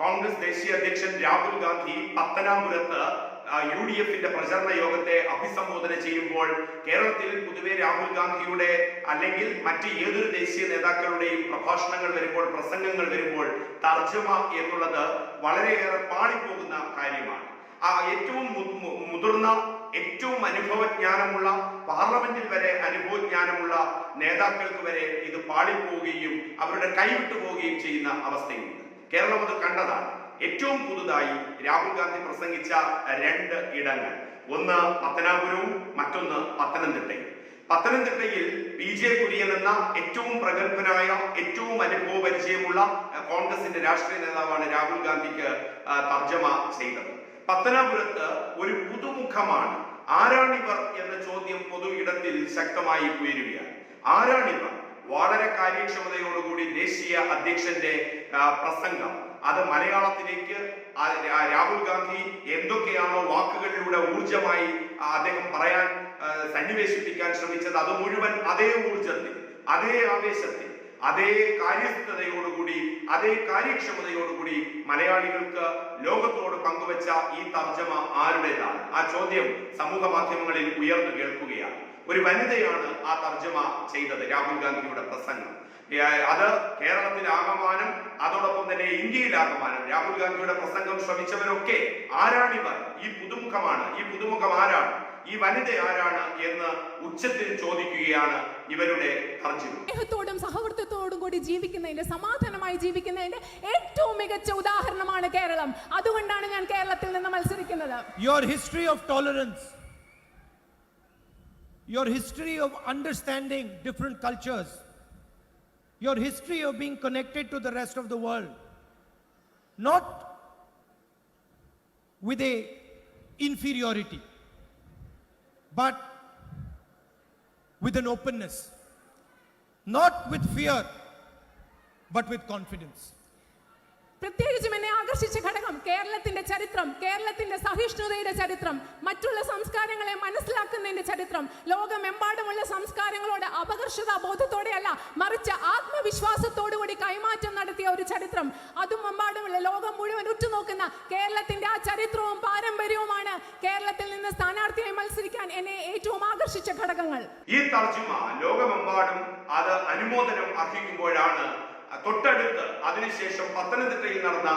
കോൺഗ്രസ് ദേശീയ അധ്യക്ഷൻ രാഹുൽ ഗാന്ധി പത്തനാപുരത്ത് യു ഡി എഫിന്റെ പ്രചരണ യോഗത്തെ അഭിസംബോധന ചെയ്യുമ്പോൾ കേരളത്തിൽ പൊതുവെ രാഹുൽ ഗാന്ധിയുടെ അല്ലെങ്കിൽ മറ്റ് ഏതൊരു ദേശീയ നേതാക്കളുടെയും പ്രഭാഷണങ്ങൾ വരുമ്പോൾ പ്രസംഗങ്ങൾ വരുമ്പോൾ തർജമ എന്നുള്ളത് വളരെയേറെ പാളിപ്പോകുന്ന കാര്യമാണ്. ആ ഏറ്റവും മുതിർന്ന ഏറ്റവും അനുഭവജ്ഞാനമുള്ള പാർലമെന്റിൽ വരെ അനുഭവജ്ഞാനമുള്ള നേതാക്കൾക്ക് വരെ ഇത് പാളിപ്പോവുകയും അവരുടെ കൈവിട്ടു പോവുകയും ചെയ്യുന്ന അവസ്ഥയുണ്ട്. കേരളം അത് കണ്ടതാണ് ഏറ്റവും പുതുതായി രാഹുൽ ഗാന്ധി പ്രസംഗിച്ച രണ്ട് ഇടങ്ങൾ. ഒന്ന് പത്തനാപുരവും മറ്റൊന്ന് പത്തനംതിട്ടയും. പത്തനംതിട്ടയിൽ പി ജെ കുര്യൻ എന്ന ഏറ്റവും പ്രഗത്ഭനായ ഏറ്റവും അനുഭവ പരിചയമുള്ള കോൺഗ്രസിന്റെ രാഷ്ട്രീയ നേതാവാണ് രാഹുൽ ഗാന്ധിക്ക് തർജമ ചെയ്തത്. പത്തനാപുരത്ത് ഒരു പുതുമുഖമാണ്. ആരാണിവർ എന്ന ചോദ്യം പൊതു ഇടത്തിൽ ശക്തമായി ഉയരുകയാണ്. ആരാണിവർ? വളരെ കാര്യക്ഷമതയോടുകൂടി ദേശീയ അധ്യക്ഷന്റെ പ്രസംഗം. അത് മലയാളത്തിലേക്ക് രാഹുൽ ഗാന്ധി എന്തൊക്കെയാണോ വാക്കുകളിലൂടെ ഊർജമായി അദ്ദേഹം പറയാൻ സന്നിവേശിപ്പിക്കാൻ ശ്രമിച്ചത് അത് മുഴുവൻ അതേ ഊർജത്തിൽ അതേ ആവേശത്തിൽ അതേ കാര്യസ്ഥതയോടുകൂടി അതേ കാര്യക്ഷമതയോടുകൂടി മലയാളികൾക്ക് ലോകത്തോട് പങ്കുവച്ച ഈ തർജമ ആരുടേതാണ്? ആ ചോദ്യം സമൂഹ മാധ്യമങ്ങളിൽ ഉയർന്നു കേൾക്കുകയാണ്. ഒരു വനിതയാണ് ആ തർജമ ചെയ്തത് രാഹുൽ ഗാന്ധിയുടെ പ്രസംഗം. അത് കേരളത്തിൽ കേരളത്തിലാകമാനം അതോടൊപ്പം തന്നെ ഇന്ത്യയിലാകമാനം രാഹുൽ ഗാന്ധിയുടെ പ്രസംഗം ശ്രമിച്ചവരൊക്കെ ആരാണിവർ? ഈ പുതുമുഖമാണ്. ഈ പുതുമുഖം ആരാണ്? ഈ വനിത ആരാണ് എന്ന് ഉച്ചത്തിൽ ചോദിക്കുകയാണ് ഇവരുടെ സ്നേഹത്തോടും സഹവർത്തിത്വത്തോടും കൂടി ജീവിക്കുന്നതിന്റെ സമാധാനമായി ജീവിക്കുന്നതിന്റെ ഏറ്റവും മികച്ച ഉദാഹരണമാണ് കേരളം. അതുകൊണ്ടാണ് ഞാൻ കേരളത്തിൽ നിന്ന് മത്സരിക്കുന്നത്. Your history of tolerance your history of understanding different cultures, your history of being connected to the rest of the world, not with a inferiority, but with an openness, not with fear, but with confidence. പ്രത്യേകിച്ചും എന്നെ ആകർഷിച്ച ഘടകം കേരളത്തിന്റെ ചരിത്രം കേരളത്തിന്റെ സഹിഷ്ണുതയുടെ ചരിത്രം മറ്റുള്ള സംസ്കാരങ്ങളെ മനസ്സിലാക്കുന്നതിന്റെ ചരിത്രം ലോകമെമ്പാടുമുള്ള സംസ്കാരങ്ങളോട് അപകർഷത ബോധത്തോടെയല്ല മറിച്ച് ആത്മവിശ്വാസത്തോടുകൂടി കൈമാറ്റം നടത്തിയ ഒരു ചരിത്രം. അതും എമ്പാടുമുള്ള ലോകം മുഴുവൻ ഉറ്റുനോക്കുന്ന കേരളത്തിന്റെ ആ ചരിത്രവും പാരമ്പര്യവുമാണ് കേരളത്തിൽ നിന്ന് സ്ഥാനാർത്ഥിയായി മത്സരിക്കാൻ എന്നെ ഏറ്റവും ആകർഷിച്ച ഘടകങ്ങൾ. ഈ തർജമ ലോകമെമ്പാടും അത് അനുമോദനം അർഹിക്കുമ്പോഴാണ് തൊട്ടടുത്ത് അതിനുശേഷം പത്തനംതിട്ടയിൽ നടന്ന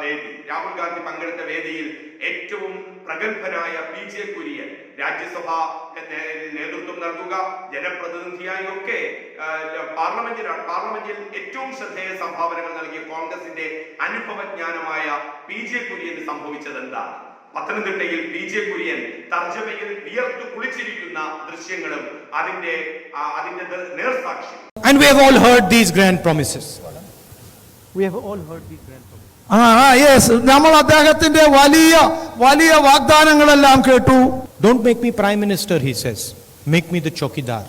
വേദി. രാഹുൽ ഗാന്ധി പങ്കെടുത്ത വേദിയിൽ ഏറ്റവും പ്രഗത്ഭനായ പി ജെ കുര്യൻ രാജ്യസഭ നേതൃത്വം നൽകുക ജനപ്രതിനിധിയായി ഒക്കെ പാർലമെന്റിൽ പാർലമെന്റിൽ ഏറ്റവും ശ്രദ്ധേയ സംഭാവനകൾ നൽകിയ കോൺഗ്രസിന്റെ അനുഭവജ്ഞാനമായ പി ജെ കുര്യന് സംഭവിച്ചത് എന്താണ്? പത്തനംതിട്ടയിൽ പി ജെ കുര്യൻ തർജമയിൽ വിയർത്തു കുളിച്ചിരിക്കുന്ന ദൃശ്യങ്ങളും അതിന്റെ അതിന്റെ And we have all heard these grand promises. We have all heard these grand promises. ആ യെസ് നമ്മൾ അദ്ദേഹത്തിന്റെ വലിയ വലിയ വാഗ്ദാനങ്ങളെല്ലാം കേട്ടു Don't make me prime minister, he says. Make me the chokidar.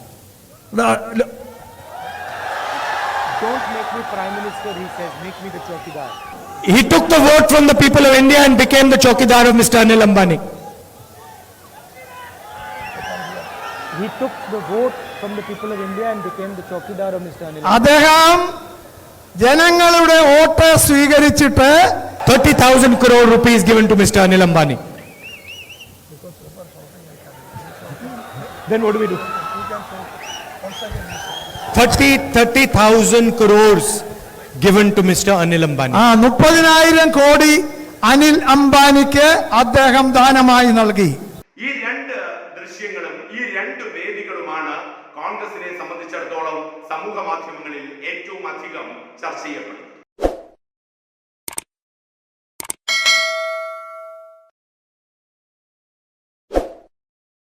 Don't make me prime minister, he says. Make me the chokidar. He took the vote from the people of India and became the chokidar of Mr. Anil Ambani. Took the vote from the people of India and became the chokidar of Mr. Anil അദ്ദേഹം ജനങ്ങളുടെ vote സ്വീകരിച്ചിട്ട് 30,000 crore rupees given to Mr. Anil Ambani. Then what do we do? 30, 30,000 crores given to Mr. Anil Ambani. ആ മുപ്പതിനായിരം കോടി അനിൽ അംബാനിക്ക് അദ്ദേഹം ദാനമായി നൽകി sacia